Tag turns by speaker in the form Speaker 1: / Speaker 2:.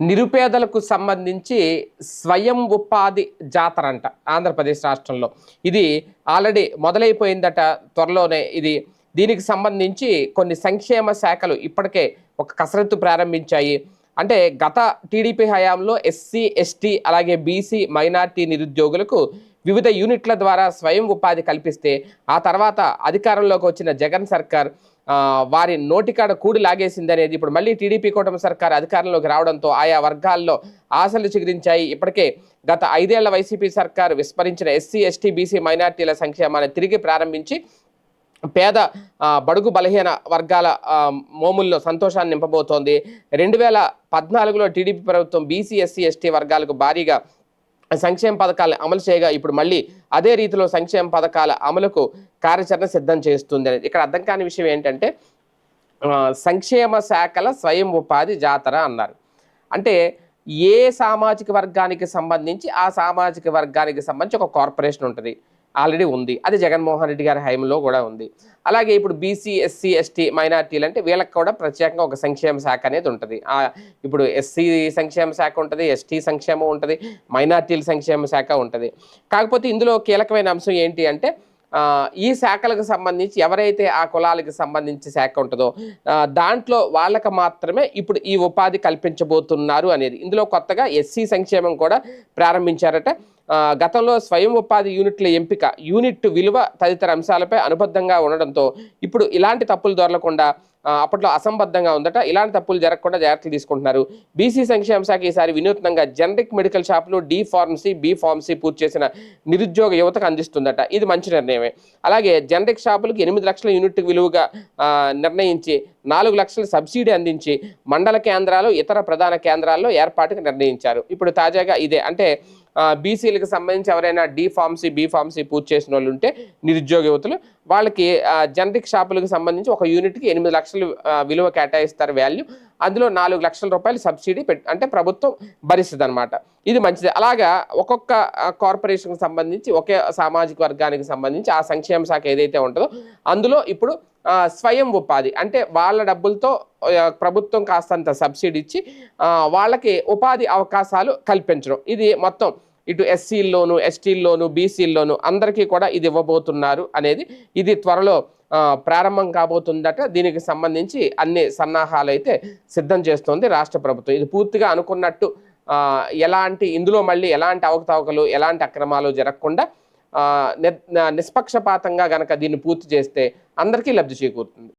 Speaker 1: నిరుపేదలకు సంబంధించి స్వయం ఉపాధి జాతర అంట ఆంధ్రప్రదేశ్ రాష్ట్రంలో. ఇది ఆల్రెడీ మొదలైపోయిందట త్వరలోనే ఇది. దీనికి సంబంధించి కొన్ని సంక్షేమ శాఖలు ఇప్పటికే ఒక కసరత్తు ప్రారంభించాయి. అంటే గత టీడీపీ హయాంలో ఎస్సీ ఎస్టీ అలాగే బీసీ మైనార్టీ నిరుద్యోగులకు వివిధ యూనిట్ల ద్వారా స్వయం ఉపాధి కల్పిస్తే ఆ తర్వాత అధికారంలోకి వచ్చిన జగన్ సర్కార్ వారి నోటికాడ కూడి లాగేసింది అనేది ఇప్పుడు మళ్ళీ టీడీపీ కూటమి సర్కార్ అధికారంలోకి రావడంతో ఆయా వర్గాల్లో ఆశలు చిగురించాయి. ఇప్పటికే గత ఐదేళ్ళ వైసీపీ సర్కార్ విస్మరించిన ఎస్సీ ఎస్టీ బీసీ మైనార్టీల సంక్షేమాన్ని తిరిగి ప్రారంభించి పేద బడుగు బలహీన వర్గాల మోముల్లో సంతోషాన్ని నింపబోతోంది. రెండు వేల పద్నాలుగులో టీడీపీ ప్రభుత్వం బీసీ ఎస్సీ ఎస్టీ వర్గాలకు భారీగా సంక్షేమ పథకాలను అమలు చేయగా ఇప్పుడు మళ్ళీ అదే రీతిలో సంక్షేమ పథకాల అమలుకు కార్యాచరణ సిద్ధం చేస్తుంది అనేది. ఇక్కడ అర్థం కాని విషయం ఏంటంటే సంక్షేమ శాఖల స్వయం ఉపాధి జాతర అన్నారు. అంటే ఏ సామాజిక వర్గానికి సంబంధించి ఆ సామాజిక వర్గానికి సంబంధించి ఒక కార్పొరేషన్ ఉంటుంది. ఆల్రెడీ ఉంది. అది జగన్మోహన్ రెడ్డి గారి హయంలో కూడా ఉంది. అలాగే ఇప్పుడు బీసీ ఎస్సీ ఎస్టీ మైనార్టీలు అంటే వీళ్ళకి కూడా ప్రత్యేకంగా ఒక సంక్షేమ శాఖ అనేది ఉంటుంది. ఇప్పుడు ఎస్సీ సంక్షేమ శాఖ ఉంటుంది ఎస్టీ సంక్షేమం ఉంటుంది మైనార్టీల సంక్షేమ శాఖ ఉంటుంది. కాకపోతే ఇందులో కీలకమైన అంశం ఏంటి అంటే ఈ శాఖలకు సంబంధించి ఎవరైతే ఆ కులాలకు సంబంధించి శాఖ ఉంటుందో దాంట్లో వాళ్ళకి మాత్రమే ఇప్పుడు ఈ ఉపాధి కల్పించబోతున్నారు అనేది. ఇందులో కొత్తగా ఎస్సీ సంక్షేమం కూడా ప్రారంభించారట. గతంలో స్వయం ఉపాధి యూనిట్ల ఎంపిక యూనిట్ విలువ తదితర అంశాలపై అనుబద్ధంగా ఉండడంతో ఇప్పుడు ఇలాంటి తప్పులు దొరలకుండా అప్పట్లో అసంబద్ధంగా ఉందట ఇలాంటి తప్పులు జరగకుండా జాగ్రత్తలు తీసుకుంటున్నారు. బీసీ సంక్షేమ శాఖ ఈసారి వినూత్నంగా జనరిక్ మెడికల్ షాపులు డి ఫార్మసీ బి ఫార్మసీ పూర్తి చేసిన నిరుద్యోగ యువతకు అందిస్తుందట. ఇది మంచి నిర్ణయమే. అలాగే జనరిక్ షాపులకు ఎనిమిది లక్షల యూనిట్ విలువగా నిర్ణయించి నాలుగు లక్షల సబ్సిడీ అందించి మండల కేంద్రాలు ఇతర ప్రధాన కేంద్రాల్లో ఏర్పాటుకు నిర్ణయించారు. ఇప్పుడు తాజాగా ఇదే అంటే బీసీలకు సంబంధించి ఎవరైనా డి ఫార్మసీ బి ఫార్మసీ పూర్తి చేసిన వాళ్ళు ఉంటే నిరుద్యోగ యువతులు వాళ్ళకి జనరిక్ షాపులకు సంబంధించి ఒక యూనిట్కి ఎనిమిది లక్షలు విలువ కేటాయిస్తారు వాల్యూ అందులో నాలుగు లక్షల రూపాయలు సబ్సిడీ అంటే ప్రభుత్వం భరిస్తుంది అనమాట ఇది మంచిది. అలాగా ఒక్కొక్క కార్పొరేషన్కి సంబంధించి ఒకే సామాజిక వర్గానికి సంబంధించి ఆ సంక్షేమ శాఖ ఏదైతే ఉంటుందో అందులో ఇప్పుడు స్వయం ఉపాధి. అంటే వాళ్ళ డబ్బులతో ప్రభుత్వం కాస్తంత సబ్సిడీ ఇచ్చి వాళ్ళకి ఉపాధి అవకాశాలు కల్పించడం. ఇది మొత్తం ఇటు ఎస్సీల్లోను ఎస్టీల్లోను బీసీల్లోను అందరికీ కూడా ఇది ఇవ్వబోతున్నారు అనేది ఇది త్వరలో ప్రారంభం కాబోతుందట. దీనికి సంబంధించి అన్ని సన్నాహాలు అయితే సిద్ధం చేస్తోంది రాష్ట్ర ప్రభుత్వం. ఇది పూర్తిగా అనుకున్నట్టు ఎలాంటి ఇందులో మళ్ళీ ఎలాంటి అవకతవకలు ఎలాంటి అక్రమాలు జరగకుండా నిష్పక్షపాతంగా గనక దీన్ని పూర్తి చేస్తే అందరికీ లబ్ధి చేకూరుతుంది.